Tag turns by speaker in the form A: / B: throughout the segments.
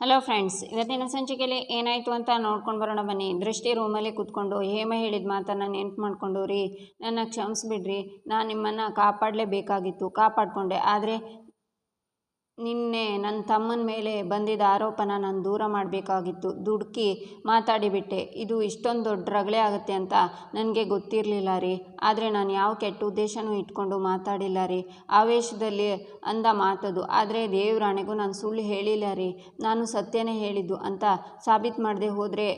A: Hello friends ಇವತ್ತಿನ ಸಂಚಿಕೆಯಲ್ಲಿ ಏನಾಯಿತು ಅಂತ ನೋಡ್ಕೊಂಡು ಬರೋಣ ಬನ್ನಿ. ದೃಷ್ಟಿ ರೂಮಲ್ಲಿ ಕೂತ್ಕೊಂಡು ಹೇಮ ಹೇಳಿದ ಮಾತನ್ನು ನೆನ್ಪು ಮಾಡಿಕೊಂಡು ರೀ ನನ್ನ ಕ್ಷಮಿಸ್ಬಿಡ್ರಿ ನಾನು ನಿಮ್ಮನ್ನು ಕಾಪಾಡಲೇಬೇಕಾಗಿತ್ತು. ಕಾಪಾಡಿಕೊಂಡೆ. ಆದರೆ ನಿನ್ನೆ ನನ್ನ ತಮ್ಮನ ಮೇಲೆ ಬಂದಿದ್ದ ಆರೋಪನ ನಾನು ದೂರ ಮಾಡಬೇಕಾಗಿತ್ತು. ದುಡುಕಿ ಮಾತಾಡಿಬಿಟ್ಟೆ. ಇದು ಇಷ್ಟೊಂದು ದೊಡ್ಡ ರಗಳೆ ಆಗುತ್ತೆ ಅಂತ ನನಗೆ ಗೊತ್ತಿರಲಿಲ್ಲ ರೀ. ಆದರೆ ನಾನು ಯಾವ ಕೆಟ್ಟ ಉದ್ದೇಶನೂ ಇಟ್ಕೊಂಡು ಮಾತಾಡಿಲ್ಲ ರೀ. ಆವೇಶದಲ್ಲಿ ಅಂದ ಮಾತದು. ಆದರೆ ದೇವರಾಣೆಗೂ ನಾನು ಸುಳ್ಳು ಹೇಳಿಲ್ಲ ರೀ. ನಾನು ಸತ್ಯನೇ ಹೇಳಿದ್ದು ಅಂತ ಸಾಬೀತು ಮಾಡದೆ ಹೋದರೆ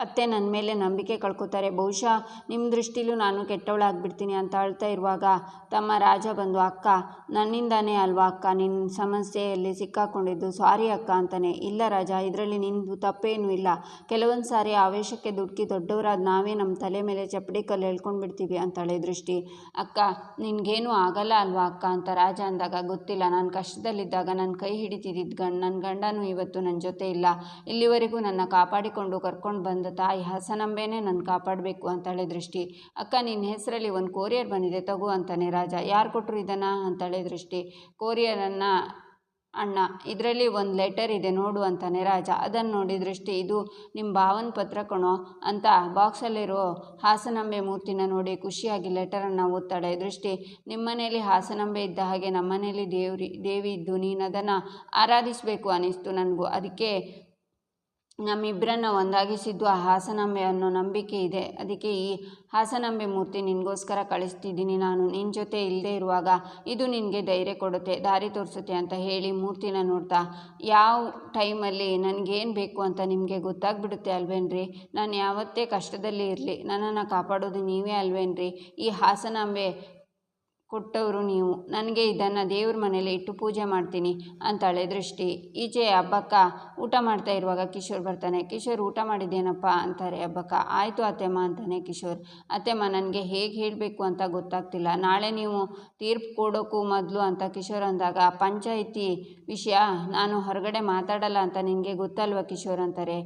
A: ಅತ್ತೆ ನನ್ನ ಮೇಲೆ ನಂಬಿಕೆ ಕಳ್ಕೊತಾರೆ. ಬಹುಶಃ ನಿಮ್ಮ ದೃಷ್ಟಿಲೂ ನಾನು ಕೆಟ್ಟವಳಾಗ್ಬಿಡ್ತೀನಿ ಅಂತ ಅಳ್ತಾ ಇರುವಾಗ ತಮ್ಮ ರಾಜ ಬಂದು, ಅಕ್ಕ, ನನ್ನಿಂದಾನೇ ಅಲ್ವಾ ಅಕ್ಕ? ನಿನ್ನ ಸಮಸ್ಯೆಯಲ್ಲಿ ಸಿಕ್ಕಾಕೊಂಡಿದ್ದು ಸಾರಿ ಅಕ್ಕ ಅಂತಾನೆ. ಇಲ್ಲ ರಾಜ, ಇದರಲ್ಲಿ ನಿಂದು ತಪ್ಪೇನೂ ಇಲ್ಲ. ಕೆಲವೊಂದು ಸಾರಿ ಆವೇಶಕ್ಕೆ ದುಡ್ಕಿ ದೊಡ್ಡವರಾದ ನಾವೇ ನಮ್ಮ ತಲೆ ಮೇಲೆ ಚಪ್ಪಡಿ ಕಲ್ಲು ಹೇಳ್ಕೊಂಡ್ಬಿಡ್ತೀವಿ ಅಂತಾಳೆ ದೃಷ್ಟಿ. ಅಕ್ಕ, ನಿನಗೇನೂ ಆಗಲ್ಲ ಅಲ್ವಾ ಅಕ್ಕ? ಅಂತ ರಾಜ ಅಂದಾಗ, ಗೊತ್ತಿಲ್ಲ. ನಾನು ಕಷ್ಟದಲ್ಲಿದ್ದಾಗ ನನ್ನ ಕೈ ಹಿಡಿತಿದ್ದಿದ್ದು ಗಂಡ ನನ್ನ ಗಂಡನೂ ಇವತ್ತು ನನ್ನ ಜೊತೆ ಇಲ್ಲ. ಇಲ್ಲಿವರೆಗೂ ನನ್ನ ಕಾಪಾಡಿಕೊಂಡು ಕರ್ಕೊಂಡು ಬಂದ ತಾಯಿ, ಹಸನಂಬೆನೆ ನನ್ನ ಕಾಪಾಡಬೇಕು ಅಂತಾಳೆ ದೃಷ್ಟಿ. ಅಕ್ಕ ನಿನ್ನ ಹೆಸರಲ್ಲಿ ಒಂದು ಕೊರಿಯರ್ ಬಂದಿದೆ, ತಗೋ ಅಂತಾನೆ ರಾಜ. ಯಾರು ಕೊಟ್ಟರು ಇದನ್ನು? ಹೇಳಿ ದೃಷ್ಟಿ. ಕೊರಿಯರನ್ನು ಅಣ್ಣ, ಇದರಲ್ಲಿ ಒಂದು ಲೆಟರ್ ಇದೆ, ನೋಡು ಅಂತಾನೆ ರಾಜ. ಅದನ್ನು ನೋಡಿ ದೃಷ್ಟಿ. ಇದು ನಿಮ್ಮ ಭಾವನ ಪತ್ರ ಕಣೋ ಅಂತ ಬಾಕ್ಸಲ್ಲಿರೋ ಹಾಸನಾಂಬೆ ಮೂರ್ತಿನ ನೋಡಿ ಖುಷಿಯಾಗಿ ಲೆಟರನ್ನು ಓದ್ತಾಳೆ. ದೃಷ್ಟಿ. ನಿಮ್ಮನೇಲಿ ಹಾಸನಂಬೆ ಇದ್ದ ಹಾಗೆ ನಮ್ಮ ಮನೇಲಿ ದೇವ್ರಿ, ದೇವಿ ಇದ್ದು ನೀನು ಅದನ್ನು ಆರಾಧಿಸಬೇಕು ಅನ್ನಿಸ್ತು ನನಗೂ. ಅದಕ್ಕೆ ನಮ್ಮಿಬ್ಬರನ್ನ ಒಂದಾಗಿಸಿದ್ದು ಆ ಹಾಸನಾಂಬೆ ಅನ್ನೋ ನಂಬಿಕೆ ಇದೆ. ಅದಕ್ಕೆ ಈ ಹಾಸನಾಂಬೆ ಮೂರ್ತಿ ನಿನಗೋಸ್ಕರ ಕಳಿಸ್ತಿದ್ದೀನಿ ನಾನು. ನಿನ್ನ ಜೊತೆ ಇಲ್ಲದೆ ಇರುವಾಗ ಇದು ನಿನಗೆ ಧೈರ್ಯ ಕೊಡುತ್ತೆ, ದಾರಿ ತೋರಿಸುತ್ತೆ ಅಂತ ಹೇಳಿ ಮೂರ್ತಿನ ನೋಡ್ತಾ, ಯಾವ ಟೈಮಲ್ಲಿ ನನಗೇನು ಬೇಕು ಅಂತ ನಿಮಗೆ ಗೊತ್ತಾಗ್ಬಿಡುತ್ತೆ ಅಲ್ವೇನ್ರಿ? ನಾನು ಯಾವತ್ತೇ ಕಷ್ಟದಲ್ಲಿ ಇರಲಿ, ನನ್ನನ್ನು ಕಾಪಾಡೋದು ನೀವೇ ಅಲ್ವೇನ್ರಿ? ಈ ಹಾಸನಾಂಬೆ ಕೊಟ್ಟವರು ನೀವು. ನನಗೆ ಇದನ್ನು ದೇವ್ರ ಮನೇಲಿ ಇಟ್ಟು ಪೂಜೆ ಮಾಡ್ತೀನಿ ಅಂತಾಳೆ ದೃಷ್ಟಿ. ಈಚೆ ಹಬ್ಬಕ್ಕ ಊಟ ಮಾಡ್ತಾ ಇರುವಾಗ ಕಿಶೋರ್ ಬರ್ತಾನೆ. ಕಿಶೋರ್, ಊಟ ಮಾಡಿದ್ದೇನಪ್ಪ? ಅಂತಾರೆ ಹಬ್ಬಕ್ಕ. ಆಯಿತು ಅತ್ತೆಮ್ಮ, ಅಂತಾನೆ ಕಿಶೋರ್. ಅತ್ತೆಮ್ಮ, ನನಗೆ ಹೇಗೆ ಹೇಳಬೇಕು ಅಂತ ಗೊತ್ತಾಗ್ತಿಲ್ಲ. ನಾಳೆ ನೀವು ತೀರ್ಪು ಕೊಡೋಕ್ಕೂ ಮೊದಲು ಅಂತ ಕಿಶೋರ್ ಅಂದಾಗ, ಪಂಚಾಯಿತಿ ವಿಷಯ ನಾನು ಹೊರಗಡೆ ಮಾತಾಡಲ್ಲ ಅಂತ ನಿಮಗೆ ಗೊತ್ತಲ್ವ ಕಿಶೋರ್? ಅಂತಾರೆ.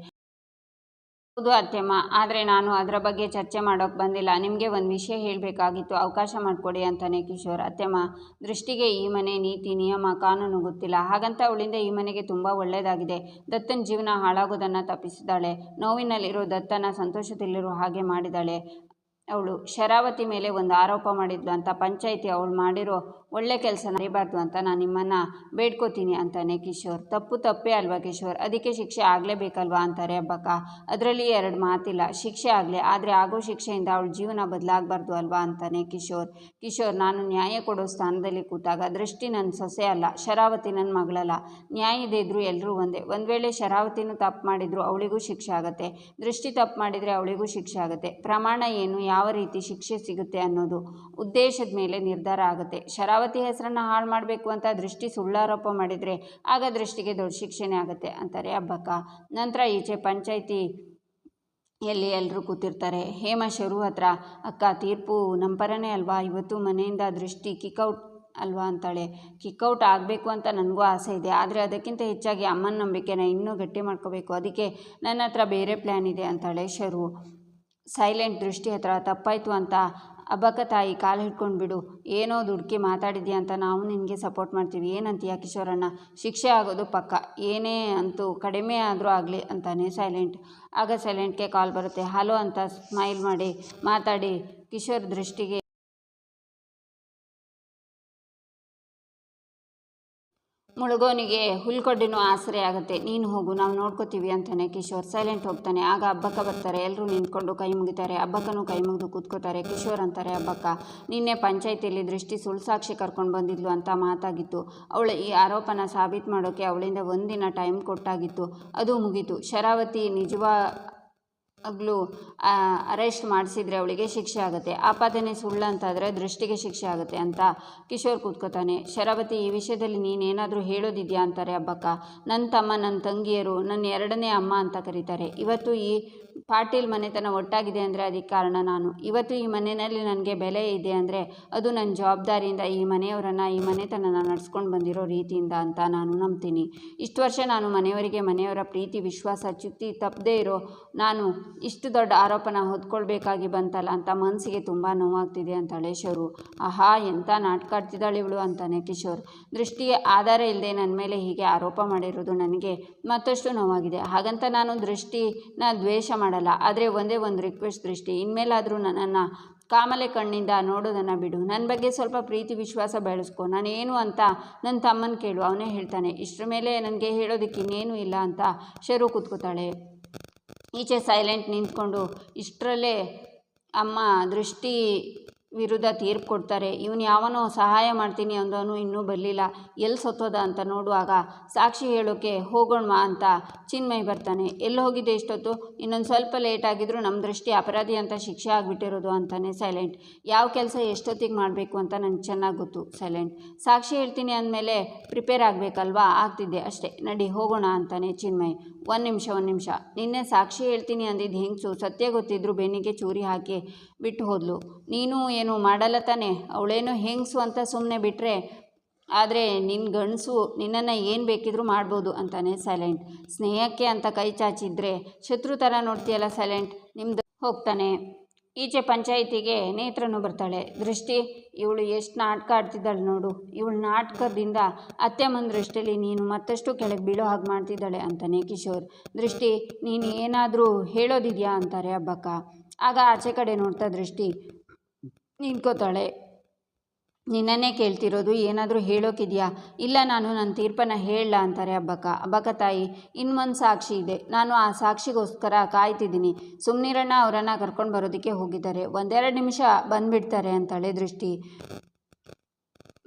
A: ಹೌದು ಅತ್ತೆಮ್ಮ. ಆದರೆ ನಾನು ಅದರ ಬಗ್ಗೆ ಚರ್ಚೆ ಮಾಡೋಕ್ಕೆ ಬಂದಿಲ್ಲ. ನಿಮಗೆ ಒಂದು ವಿಷಯ ಹೇಳಬೇಕಾಗಿತ್ತು. ಅವಕಾಶ ಮಾಡಿಕೊಡಿ ಅಂತಾನೆ ಕಿಶೋರ್. ಅತ್ತೆಮ್ಮ, ದೃಷ್ಟಿಗೆ ಈ ಮನೆ ನೀತಿ, ನಿಯಮ, ಕಾನೂನು ಗೊತ್ತಿಲ್ಲ. ಹಾಗಂತ ಅವಳಿಂದ ಈ ಮನೆಗೆ ತುಂಬ ಒಳ್ಳೆಯದಾಗಿದೆ ದತ್ತನ ಜೀವನ ಹಾಳಾಗೋದನ್ನು ತಪ್ಪಿಸಿದ್ದಾಳೆ. ನೋವಿನಲ್ಲಿರೋ ದತ್ತನ ಸಂತೋಷದಲ್ಲಿರೋ ಹಾಗೆ ಮಾಡಿದ್ದಾಳೆ ಅವಳು ಶರಾವತಿ ಮೇಲೆ ಒಂದು ಆರೋಪ ಮಾಡಿದ್ಲು ಅಂತ ಪಂಚಾಯಿತಿ ಅವಳು ಮಾಡಿರೋ ಒಳ್ಳೆ ಕೆಲಸ ನಡಿಬಾರ್ದು ಅಂತ ನಾನು ನಿಮ್ಮನ್ನು ಬೇಡ್ಕೋತೀನಿ ಅಂತಾನೆ ಕಿಶೋರ್. ತಪ್ಪು ತಪ್ಪೇ ಅಲ್ವಾ ಕಿಶೋರ್? ಅದಕ್ಕೆ ಶಿಕ್ಷೆ ಆಗಲೇಬೇಕಲ್ವಾ ಅಂತಾರೆ ಹಬ್ಬಕ್ಕ? ಅದರಲ್ಲಿ ಎರಡು ಮಾತಿಲ್ಲ. ಶಿಕ್ಷೆ ಆಗಲಿ, ಆದರೆ ಆಗೋ ಶಿಕ್ಷೆಯಿಂದ ಅವಳು ಜೀವನ ಬದಲಾಗಬಾರ್ದು ಅಲ್ವಾ ಅಂತಾನೆ ಕಿಶೋರ್. ಕಿಶೋರ್, ನಾನು ನ್ಯಾಯ ಕೊಡೋ ಸ್ಥಾನದಲ್ಲಿ ಕೂತಾಗ ದೃಷ್ಟಿ ನನ್ನ ಸೊಸೆ ಅಲ್ಲ, ಶರಾವತಿ ನನ್ನ ಮಗಳಲ್ಲ. ನ್ಯಾಯ ಇದೆ ಎಲ್ಲರೂ ಒಂದೇ. ಒಂದು ವೇಳೆ ಶರಾವತಿನೂ ತಪ್ಪು ಮಾಡಿದ್ರು ಅವಳಿಗೂ ಶಿಕ್ಷೆ ಆಗುತ್ತೆ. ದೃಷ್ಟಿ ತಪ್ಪು ಮಾಡಿದರೆ ಅವಳಿಗೂ ಶಿಕ್ಷೆ ಆಗುತ್ತೆ. ಪ್ರಮಾಣ ಏನು ಯಾವ ರೀತಿ ಶಿಕ್ಷೆ ಸಿಗುತ್ತೆ ಅನ್ನೋದು ಉದ್ದೇಶದ ಮೇಲೆ ನಿರ್ಧಾರ ಆಗುತ್ತೆ. ಶರಾವತಿ ಹೆಸರನ್ನು ಹಾಳು ಮಾಡಬೇಕು ಅಂತ ದೃಷ್ಟಿ ಸುಳ್ಳಾರೋಪ ಮಾಡಿದರೆ ಆಗ ದೃಷ್ಟಿಗೆ ದೊಡ್ಡ ಶಿಕ್ಷೆನೇ ಆಗುತ್ತೆ ಅಂತಾರೆ ಹಬ್ಬಕ್ಕ. ನಂತರ ಈಚೆ ಪಂಚಾಯಿತಿ ಎಲ್ಲಿ ಎಲ್ಲರೂ ಕೂತಿರ್ತಾರೆ. ಹೇಮ ಶರು ಹತ್ರ, ಅಕ್ಕ, ತೀರ್ಪು ನಮ್ಮ ಪರನೇ ಅಲ್ವಾ? ಇವತ್ತು ಮನೆಯಿಂದ ದೃಷ್ಟಿ ಕಿಕ್ಔಟ್ ಅಲ್ವಾ? ಅಂತಾಳೆ. ಕಿಕ್ಔಟ್ ಆಗಬೇಕು ಅಂತ ನನಗೂ ಆಸೆ ಇದೆ. ಆದರೆ ಅದಕ್ಕಿಂತ ಹೆಚ್ಚಾಗಿ ಅಮ್ಮನ ನಂಬಿಕೆನ ಇನ್ನೂ ಗಟ್ಟಿ ಮಾಡ್ಕೋಬೇಕು. ಅದಕ್ಕೆ ನನ್ನ ಹತ್ರ ಬೇರೆ ಪ್ಲ್ಯಾನ್ ಇದೆ ಅಂತಾಳೆ ಶರು. ಸೈಲೆಂಟ್ ದೃಷ್ಟಿ ಹತ್ರ ತಪ್ಪಾಯಿತು ಅಂತ ಅಬ್ಬಕ್ಕ ತಾಯಿ ಕಾಲು ಹಿಡ್ಕೊಂಡು ಬಿಡು. ಏನೋ ದುಡ್ಕಿ ಮಾತಾಡಿದ್ಯಾ ಅಂತ ನಾವು ನಿನಗೆ ಸಪೋರ್ಟ್ ಮಾಡ್ತೀವಿ. ಏನಂತೀಯ ಕಿಶೋರಣ್ಣ? ಶಿಕ್ಷೆ ಆಗೋದು ಪಕ್ಕ. ಏನೇ ಅಂತೂ ಕಡಿಮೆ ಆದರೂ ಆಗಲಿ ಅಂತಾನೆ ಸೈಲೆಂಟ್. ಆಗ ಸೈಲೆಂಟ್ಗೆ ಕಾಲ್ ಬರುತ್ತೆ. ಹಲೋ ಅಂತ ಸ್ಮೈಲ್ ಮಾಡಿ ಮಾತಾಡಿ ಕಿಶೋರ್ ದೃಷ್ಟಿಗೆ ಮುಳುಗೋನಿಗೆ ಹುಲ್ಕೊಡ್ಡಿನೂ ಆಸರೆ ಆಗುತ್ತೆ. ನೀನು ಹೋಗು, ನಾವು ನೋಡ್ಕೋತೀವಿ ಅಂತಾನೆ ಕಿಶೋರ್ ಸೈಲೆಂಟ್ ಹೋಗ್ತಾನೆ. ಆಗ ಹಬ್ಬಕ್ಕ ಬರ್ತಾರೆ ಎಲ್ಲರೂ ನಿಂತ್ಕೊಂಡು ಕೈ ಮುಗಿತಾರೆ. ಹಬ್ಬಕ್ಕನೂ ಕೈ ಮುಗಿದು ಕೂತ್ಕೋತಾರೆ. ಕಿಶೋರ್ ಅಂತಾರೆ, ಹಬ್ಬಕ್ಕ, ನಿನ್ನೆ ಪಂಚಾಯತಿಯಲ್ಲಿ ದೃಷ್ಟಿ ಸುಳ್ಸಾಕ್ಷಿ ಕರ್ಕೊಂಡು ಬಂದಿದ್ಲು ಅಂತ ಮಾತಾಗಿತ್ತು. ಅವಳು ಈ ಆರೋಪನ ಸಾಬೀತು ಮಾಡೋಕ್ಕೆ ಅವಳಿಂದ ಒಂದಿನ ಟೈಮ್ ಕೊಟ್ಟಾಗಿತ್ತು. ಅದು ಮುಗೀತು. ಶರಾವತಿ ನಿಜವಾ ಆಗ್ಲೂ ಅರೆಸ್ಟ್ ಮಾಡಿಸಿದ್ರೆ ಅವಳಿಗೆ ಶಿಕ್ಷೆ ಆಗುತ್ತೆ. ಆಪಾದನೆ ಸುಳ್ಳು ಅಂತಾದರೆ ದೃಷ್ಟಿಗೆ ಶಿಕ್ಷೆ ಆಗುತ್ತೆ ಅಂತ ಕಿಶೋರ್ ಕೂತ್ಕೋತಾನೆ. ಶರಾವತಿ, ಈ ವಿಷಯದಲ್ಲಿ ನೀನೇನಾದರೂ ಹೇಳೋದಿದೆಯಾ ಅಂತಾರೆ ಹಬ್ಬಕ್ಕ ನನ್ನ ತಮ್ಮ ನನ್ನ ತಂಗಿಯರು ನನ್ನ ಎರಡನೇ ಅಮ್ಮ ಅಂತ ಕರೀತಾರೆ. ಇವತ್ತು ಈ ಪಾಟೀಲ್ ಮನೆತನ ಒಟ್ಟಾಗಿದೆ ಅಂದರೆ ಅದಕ್ಕೆ ಕಾರಣ ನಾನು. ಇವತ್ತು ಈ ಮನೆಯಲ್ಲಿ ನನಗೆ ಬೆಲೆ ಇದೆ ಅಂದರೆ ಅದು ನನ್ನ ಜವಾಬ್ದಾರಿಯಿಂದ ಈ ಮನೆಯವರನ್ನು, ಈ ಮನೆತನನ ನಡೆಸ್ಕೊಂಡು ಬಂದಿರೋ ರೀತಿಯಿಂದ ಅಂತ ನಾನು ನಂಬ್ತೀನಿ. ಇಷ್ಟು ವರ್ಷ ನಾನು ಮನೆಯವರಿಗೆ ಮನೆಯವರ ಪ್ರೀತಿ, ವಿಶ್ವಾಸ, ಚ್ಯುತಿ ತಪ್ಪದೇ ಇರೋ ನಾನು ಇಷ್ಟು ದೊಡ್ಡ ಆರೋಪನ ಹೊತ್ಕೊಳ್ಬೇಕಾಗಿ ಬಂತಲ್ಲ ಅಂತ ಮನಸ್ಸಿಗೆ ತುಂಬ ನೋವಾಗ್ತಿದೆ ಅಂತ ಹಳೇಶವರು ಆಹಾ ಎಂಥ ನಾಟಕ ಆಡ್ತಿದ್ದಾಳೆ ಇವಳು ಅಂತಾನೆ ಕಿಶೋರ್. ದೃಷ್ಟಿಗೆ ಆಧಾರ ಇಲ್ಲದೆ ನನ್ನ ಮೇಲೆ ಹೀಗೆ ಆರೋಪ ಮಾಡಿರೋದು ನನಗೆ ಮತ್ತಷ್ಟು ನೋವಾಗಿದೆ. ಹಾಗಂತ ನಾನು ದೃಷ್ಟಿನ ದ್ವೇಷ ಮಾಡಲ್ಲ. ಆದರೆ ಒಂದೇ ಒಂದು ರಿಕ್ವೆಸ್ಟ್ ದೃಷ್ಟಿ, ಇನ್ಮೇಲಾದರೂ ನನ್ನನ್ನು ಕಾಮಲೆ ಕಣ್ಣಿಂದ ನೋಡೋದನ್ನು ಬಿಡು. ನನ್ನ ಬಗ್ಗೆ ಸ್ವಲ್ಪ ಪ್ರೀತಿ, ವಿಶ್ವಾಸ ಬೆಳೆಸ್ಕೊ. ನಾನೇನು ಅಂತ ನನ್ನ ತಮ್ಮನ ಕೇಳು, ಅವನೇ ಹೇಳ್ತಾನೆ. ಇಷ್ಟರ ಮೇಲೆ ನನಗೆ ಹೇಳೋದಕ್ಕೆ ಇನ್ನೇನು ಇಲ್ಲ ಅಂತ ಶರು ಕೂತ್ಕೋತಾಳೆ. ಈಚೆ ಸೈಲೆಂಟ್ ನಿಂತ್ಕೊಂಡು ಇಷ್ಟರಲ್ಲೇ ಅಮ್ಮ ದೃಷ್ಟಿ ವಿರುದ್ಧ ತೀರ್ಪು ಕೊಡ್ತಾರೆ. ಇವನು ಯಾವನೋ ಸಹಾಯ ಮಾಡ್ತೀನಿ ಅಂದವನು ಇನ್ನೂ ಬರಲಿಲ್ಲ. ಎಲ್ಲಿ ಸತ್ತೋದ ಅಂತ ನೋಡುವಾಗ ಸಾಕ್ಷಿ ಹೇಳೋಕ್ಕೆ ಹೋಗೋಣ ಅಂತ ಚಿನ್ಮಯ್ ಬರ್ತಾನೆ. ಎಲ್ಲಿ ಹೋಗಿದ್ದೆ ಇಷ್ಟೊತ್ತು? ಇನ್ನೊಂದು ಸ್ವಲ್ಪ ಲೇಟ್ ಆಗಿದ್ರು ನಮ್ಮ ದೃಷ್ಟಿ ಅಪರಾಧಿ ಅಂತ ಶಿಕ್ಷೆ ಆಗಿಬಿಟ್ಟಿರೋದು ಅಂತಾನೆ ಸೈಲೆಂಟ್. ಯಾವ ಕೆಲಸ ಎಷ್ಟೊತ್ತಿಗೆ ಮಾಡಬೇಕು ಅಂತ ನನಗೆ ಚೆನ್ನಾಗಿ ಗೊತ್ತು ಸೈಲೆಂಟ್. ಸಾಕ್ಷಿ ಹೇಳ್ತೀನಿ ಅಂದಮೇಲೆ ಪ್ರಿಪೇರ್ ಆಗಬೇಕಲ್ವಾ? ಆಗ್ತಿದ್ದೆ ಅಷ್ಟೇ. ನಡಿ ಹೋಗೋಣ ಅಂತಾನೆ ಚಿನ್ಮಯ್. ಒಂದು ನಿಮಿಷ ಒಂದು ನಿಮಿಷ. ನಿನ್ನೆ ಸಾಕ್ಷಿ ಹೇಳ್ತೀನಿ ಅಂದಿದ್ದು ಹೆಂಗಸು? ಸತ್ಯ ಗೊತ್ತಿದ್ರು ಬೆನ್ನಿಗೆ ಚೂರಿ ಹಾಕಿ ಬಿಟ್ಟು ಹೋದ್ಲು. ನೀನು ಏನು ಮಾಡಲ್ಲ ತಾನೆ? ಅವಳೇನು ಹೆಂಗಸು ಅಂತ ಸುಮ್ಮನೆ ಬಿಟ್ಟರೆ ಆದರೆ ನಿನ್ನ ಗಂಡಸು ನಿನ್ನನ್ನು ಏನು ಬೇಕಿದ್ರೂ ಮಾಡ್ಬೋದು ಅಂತಾನೆ ಸೈಲೆಂಟ್. ಸ್ನೇಹಕ್ಕೆ ಅಂತ ಕೈ ಚಾಚಿದ್ರೆ ಶತ್ರು ಥರ ನೋಡ್ತೀಯಲ್ಲ ಸೈಲೆಂಟ್? ನಿಮ್ದು ಹೋಗ್ತಾನೆ. ಈಚೆ ಪಂಚಾಯಿತಿಗೆ ನೇತ್ರನು ಬರ್ತಾಳೆ. ದೃಷ್ಟಿ, ಇವಳು ಎಷ್ಟು ನಾಟಕ ಆಡ್ತಿದ್ದಾಳೆ ನೋಡು. ಇವಳು ನಾಟಕದಿಂದ ಅತ್ತೆಮ್ಮನ ಮನ ದೃಷ್ಟಿಯಲ್ಲಿ ನೀನು ಮತ್ತಷ್ಟು ಕೆಳಗೆ ಬೀಳೋ ಹಾಗೆ ಮಾಡ್ತಿದ್ದಾಳೆ ಅಂತಾನೆ ಕಿಶೋರ್. ದೃಷ್ಟಿ ನೀನು ಏನಾದರೂ ಹೇಳೋದಿದೆಯಾ ಅಂತಾರೆ ಹಬ್ಬಕ್ಕ ಆಗ ಆಚೆ ಕಡೆ ನೋಡ್ತಾ ದೃಷ್ಟಿ ನಿಂತ್ಕೋತಾಳೆ. ನಿನ್ನನ್ನೇ ಕೇಳ್ತಿರೋದು ಏನಾದರೂ ಹೇಳೋಕ್ಕಿದೆಯಾ ಇಲ್ಲ ನಾನು ನನ್ನ ತೀರ್ಪನ್ನು ಹೇಳಲ್ಲ ಅಂತಾರೆ ಅಬ್ಬಕ್ಕ. ಅಬ್ಬಕ್ಕ ತಾಯಿ, ಇನ್ನೊಂದು ಸಾಕ್ಷಿ ಇದೆ. ನಾನು ಆ ಸಾಕ್ಷಿಗೋಸ್ಕರ ಕಾಯ್ತಿದ್ದೀನಿ. ಸುಮ್ನಿರಣ್ಣ ಅವರನ್ನು ಕರ್ಕೊಂಡು ಬರೋದಕ್ಕೆ ಹೋಗಿದ್ದಾರೆ. ಒಂದೆರಡು ನಿಮಿಷ ಬಂದುಬಿಡ್ತಾರೆ ಅಂತಾಳೆ ದೃಷ್ಟಿ.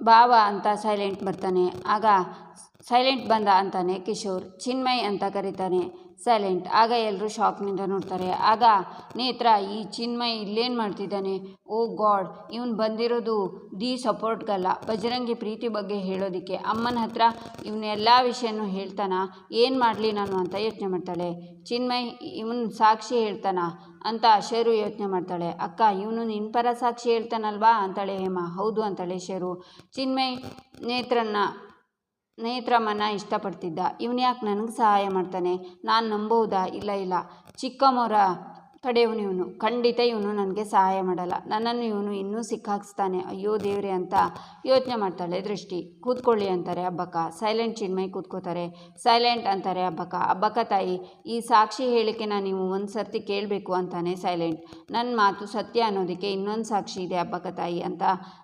A: ಬಾವ ಅಂತ ಸೈಲೆಂಟ್ ಬರ್ತಾನೆ. ಆಗ, ಸೈಲೆಂಟ್ ಬಂದ ಅಂತಾನೆ ಕಿಶೋರ್. ಚಿನ್ಮಯ್ ಅಂತ ಕರೀತಾನೆ. ಸೈಲೆಂಟ್ ಆಗ ಎಲ್ಲರೂ ಶಾಕ್ನಿಂದ ನೋಡ್ತಾರೆ. ಆಗ ನೇತ್ರ, ಈ ಚಿನ್ಮಯ್ ಇಲ್ಲೇನು ಮಾಡ್ತಿದ್ದಾನೆ? ಓ ಗಾಡ್, ಇವನು ಬಂದಿರೋದು ದಿ ಸಪೋರ್ಟ್ಗಲ್ಲ ಬಜರಂಗಿ ಪ್ರೀತಿ ಬಗ್ಗೆ ಹೇಳೋದಕ್ಕೆ. ಅಮ್ಮನ ಹತ್ರ ಇವನ್ನೆಲ್ಲ ವಿಷಯನೂ ಹೇಳ್ತಾನ? ಏನು ಮಾಡಲಿ ನಾನು ಅಂತ ಯೋಚನೆ ಮಾಡ್ತಾಳೆ. ಚಿನ್ಮಯ್, ಇವನು ಸಾಕ್ಷಿ ಹೇಳ್ತಾನ ಅಂತ ಶೇರು ಯೋಚನೆ ಮಾಡ್ತಾಳೆ. ಅಕ್ಕ, ಇವನು ನಿನ್ನ ಪರ ಸಾಕ್ಷಿ ಹೇಳ್ತಾನಲ್ವಾ? ಅಂತಾಳೆ ಹೇಮ. ಹೌದು, ಅಂತಾಳೆ ಶೇರು. ಚಿನ್ಮಯ್ ನೇತ್ರನ್ನ ನೇತ್ರಮ್ಮನ ಇಷ್ಟಪಡ್ತಿದ್ದ. ಇವನು ಯಾಕೆ ನನಗೆ ಸಹಾಯ ಮಾಡ್ತಾನೆ? ನಾನು ನಂಬೋದಾ ಇಲ್ಲ ಇಲ್ಲ. ಚಿಕ್ಕಮ್ಮರ ಕಡೆಯವನು ಇವನು. ಖಂಡಿತ ಇವನು ನನಗೆ ಸಹಾಯ ಮಾಡಲ್ಲ. ನನ್ನನ್ನು ಇವನು ಇನ್ನೂ ಸಿಕ್ಕಾಕ್ಸ್ತಾನೆ. ಅಯ್ಯೋ ದೇವ್ರೆ ಅಂತ ಯೋಚನೆ ಮಾಡ್ತಾಳೆ ದೃಷ್ಟಿ. ಕೂತ್ಕೊಳ್ಳಿ ಅಂತಾರೆ ಹಬ್ಬಕ್ಕ. ಸೈಲೆಂಟ್ ಚಿನ್ಮೈ ಕೂತ್ಕೋತಾರೆ. ಸೈಲೆಂಟ್ ಅಂತಾರೆ ಹಬ್ಬಕ್ಕ. ಹಬ್ಬಕ್ಕ ತಾಯಿ, ಈ ಸಾಕ್ಷಿ ಹೇಳಿಕೆನ ನೀವು ಒಂದು ಸರ್ತಿ ಕೇಳಬೇಕು ಅಂತಾನೆ ಸೈಲೆಂಟ್. ನನ್ನ ಮಾತು ಸತ್ಯ ಅನ್ನೋದಕ್ಕೆ ಇನ್ನೊಂದು ಸಾಕ್ಷಿ ಇದೆ ಹಬ್ಬಕ್ಕ ತಾಯಿ ಅಂತ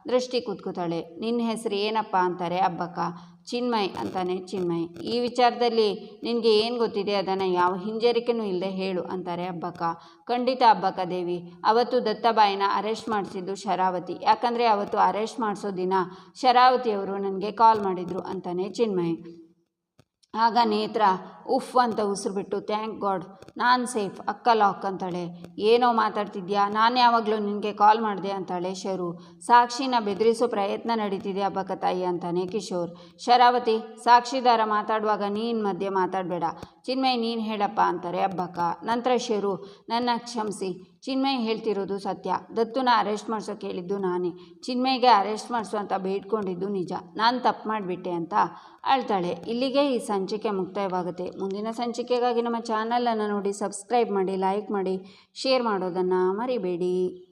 A: ದೃಷ್ಟಿ ಕೂತ್ಕೋತಾಳೆ. ನಿನ್ನ ಹೆಸರು ಏನಪ್ಪ ಅಂತಾರೆ ಹಬ್ಬಕ್ಕ? ಚಿನ್ಮಯ್ ಅಂತಾನೆ ಚಿನ್ಮಯ್. ಈ ವಿಚಾರದಲ್ಲಿ ನಿನಗೆ ಏನು ಗೊತ್ತಿದೆ? ಅದನ್ನು ಯಾವ ಹಿಂಜರಿಕೆನೂ ಇಲ್ಲದೆ ಹೇಳು ಅಂತಾರೆ ಅಬ್ಬಕ್ಕ ಖಂಡಿತ ಅಬ್ಬಕ್ಕ ದೇವಿ. ಅವತ್ತು ದತ್ತಬಾಯಿನ ಅರೆಸ್ಟ್ ಮಾಡಿಸಿದ್ದು ಶರಾವತಿ. ಯಾಕಂದರೆ ಅವತ್ತು ಅರೆಸ್ಟ್ ಮಾಡಿಸೋ ದಿನ ಶರಾವತಿಯವರು ನನಗೆ ಕಾಲ್ ಮಾಡಿದರು ಅಂತಾನೆ ಚಿನ್ಮಯ್. ಆಗ ನೇತ್ರ, ಉಫ್ ಅಂತ ಉಸಿರು ಬಿಟ್ಟು ಥ್ಯಾಂಕ್ ಗಾಡ್, ನಾನು ಸೇಫ್, ಅಕ್ಕ ಲಾಕ್ ಅಂತಾಳೆ. ಏನೋ ಮಾತಾಡ್ತಿದ್ಯಾ? ನಾನು ಯಾವಾಗಲೂ ನಿನಗೆ ಕಾಲ್ ಮಾಡಿದೆ ಅಂತಾಳೆ ಶರು. ಸಾಕ್ಷಿನ ಬೆದರಿಸೋ ಪ್ರಯತ್ನ ನಡೀತಿದೆ ಅಬ್ಬಕ್ಕ ತಾಯಿ ಅಂತಾನೆ ಕಿಶೋರ್. ಶರಾವತಿ, ಸಾಕ್ಷಿದಾರ ಮಾತಾಡುವಾಗ ನೀನು ಮಧ್ಯೆ ಮಾತಾಡಬೇಡ. ಚಿನ್ಮಯ್ ನೀನು ಹೇಳಪ್ಪ ಅಂತಾರೆ ಅಬ್ಬಕ್ಕ. ನಂತರ ಶೇರು, ನನ್ನ ಕ್ಷಮಿಸಿ, ಚಿನ್ಮಯ್ ಹೇಳ್ತಿರೋದು ಸತ್ಯ. ದತ್ತುನ ಅರೆಸ್ಟ್ ಮಾಡಿಸೋಕೆ ಹೇಳಿದ್ದು ನಾನೇ. ಚಿನ್ಮಯ್ಗೆ ಅರೆಸ್ಟ್ ಮಾಡಿಸು ಅಂತ ಬೇಡ್ಕೊಂಡಿದ್ದು ನಿಜ. ನಾನು ತಪ್ಪು ಮಾಡಿಬಿಟ್ಟೆ ಅಂತ ಅಳ್ತಾಳೆ. ಇಲ್ಲಿಗೆ ಈ ಸಂಚಿಕೆ ಮುಕ್ತಾಯವಾಗುತ್ತೆ. ಮುಂದಿನ ಸಂಚಿಕೆಗಾಗಿ ನಮ್ಮ ಚಾನಲನ್ನು ನೋಡಿ ಸಬ್ಸ್ಕ್ರೈಬ್ ಮಾಡಿ, ಲೈಕ್ ಮಾಡಿ, ಶೇರ್ ಮಾಡೋದನ್ನು ಮರಿಬೇಡಿ.